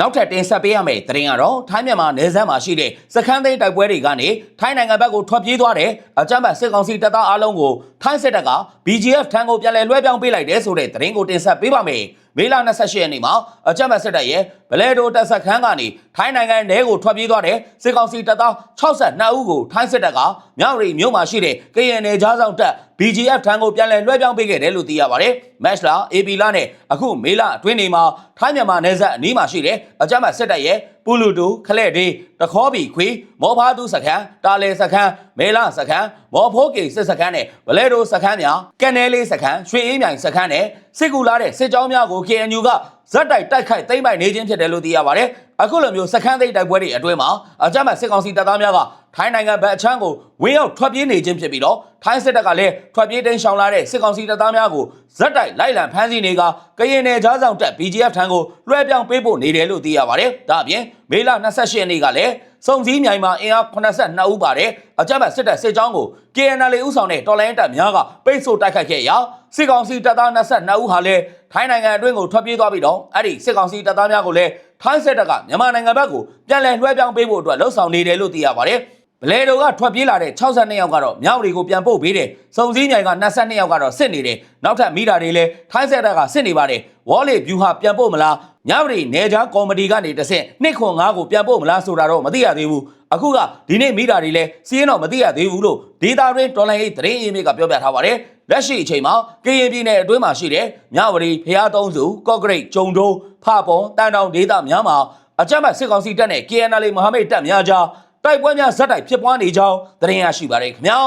နောက်ထပ်တင်ဆက်ပေးရမယ့်သတင်းကတော့ထိုင်းမြန်မာနယ်စပ်မှာရှိတဲ့စခန်းသိမ်းတိုက်ပွဲတွေကနေထိုင်းနိုင်ငံဘက်ကိုထွက်ပြေးသွားတဲ့အကြမ်းဖက်စစ်ကောင်စီတပ်သားအလုံးကိုထိုင်းစစ်တပ်က BGF ထံကိုပြန်လည်လွှဲပြောင်းပေးလိုက်တဲ့ဆိုတဲ့သတင်းကိုတင်ဆက်ပေးပါမယ်။မေလ28ရက်နေ့မှာအကြမ်းဖက်စစ်တပ်ရဲ့ဗလဲဒိုတပ်စခန်းကနေထိုင်းနိုင်ငံထဲကိုထွက်ပြေးသွားတဲ့စစ်ကောင်စီတပ်သား62ဦးကိုထိုင်းစစ်တပ်ကမြောက်ရီမြို့မှာရှိတဲ့ကရင်နယ်ကြားဆောင်တပ် BGF ထံကိုပြန်လည်လွှဲပြောင်းပေးခဲ့တယ်လို့သိရပါတယ်။ Match လာ AB လာနဲ့အခုမေလအတွင်းနေမှာထိုင်းမြန်မာနယ်စပ်အနီးမှာရှိတဲ့အကြမ်းဖက်စစ်တပ်ရဲ့ပူလူတူခလက်ဒေးတခေါဘီခွေမောဖားသူစခန်းတာလေစခန်းမေလာစခန်းမော်ဖိုးကေစစ်စခန်းနဲ့ဗလဲဒိုစခန်းများကန်နဲလေးစခန်းရွှေအေးမြိုင်စခန်းနဲ့စစ်ကူလာတဲ့စစ်ကြောင်းများကို KNU ကဇက်တိုက်တိုက်ခိုက်သိမ်းပိုက်နေခြင်းဖြစ်တယ်လို့သိရပါတယ်။အခုလိုမျိုးစခန်းသိမ်းတိုက်ပွဲတွေအတွင်းမှာအကြမ်းဖက်စစ်ကောင်စီတပ်သားများကထိုင်းနိုင်ငံဘက်အချမ်းကိုဝင်းရောက်ထွက်ပြေးနေခြင်းဖြစ်ပြီးတော့ထိုင်းစစ်တပ်ကလည်းထွက်ပြေးတိမ်းရှောင်လာတဲ့စစ်ကောင်စီတပ်သားများကိုဇက်တိုက်လိုက်လံဖမ်းဆီးနေကကရင်နယ်ကြားဆောင်တပ် BGF ထံကိုလွှဲပြောင်းပေးဖို့နေတယ်လို့သိရပါတယ်။ဒါအပြင်မေလ28ရက်နေ့ကလည်းစုံစည်းမြိုင်မှာအင်အား82ဦးပါတဲ့အကြမ်းဖက်စစ်တပ်စစ်ကြောင်းကို KNL ဦးဆောင်တဲ့တော်လိုင်းတပ်များကပိတ်ဆို့တိုက်ခိုက်ခဲ့ရာစစ်ကောင်စီတပ်သား22ဦးဟာလည်း ထိုင်းနိုင်ငံအတွင်းကိုထွက်ပြေးသွားပြီးတော့အဲ့ဒီစစ်ကောင်စီတပ်သားများကိုလည်းထိုင်းစစ်တပ်ကမြန်မာနိုင်ငံဘက်ကိုပြန်လည်လွှဲပြောင်းပေးဖို့အတွက်လှုံ့ဆော်နေတယ်လို့သိရပါတယ်။ ဗလဲတိုကထွက်ပြေးလာတဲ့62ယောက်ကတော့မြောက်တွေကိုပြန်ပို့ပေးတယ်။စုံစည်းမြိုင်က22ယောက်ကတော့စစ်နေတယ်။နောက်ထပ်မိတာတွေလည်းထိုင်းစစ်တပ်ကစစ်နေပါတယ်။ဝေါ်လေဗျူဟာပြန်ပို့မလား။ညဝရီနေကြားကော်မတီကနေတစ်ဆင့်နှစ်ခွန်၅ကိုပြန်ပို့မလားဆိုတာတော့မသိရသေးဘူး။အခုကဒီနေ့မိတာတွေလည်းစီးရင်တော့မသိရသေးဘူးလို့ဒေတာရင်းတော်လိုင်းရေးသတင်းအင်းမြစ်ကပြောပြထားပါတယ်။လက်ရှိအချိန်မှာကရင်ပြည်နယ်အတွင်းမှာရှိတဲ့မြဝရီဖျားသုံးစုကော့ဂရိတ်ဂျုံတိုးဖပွန်တန်တောင်ဒေသများမှာအကြမ်းဖက်စစ်ကောင်စီတပ်နဲ့ KNL မဟာမိတ်တပ်များကြား တိုက်ပွဲများဇက်တိုက်ဖြစ်ပွားနေကြောင်းသတင်းရရှိပါတယ်ခင်ဗျာ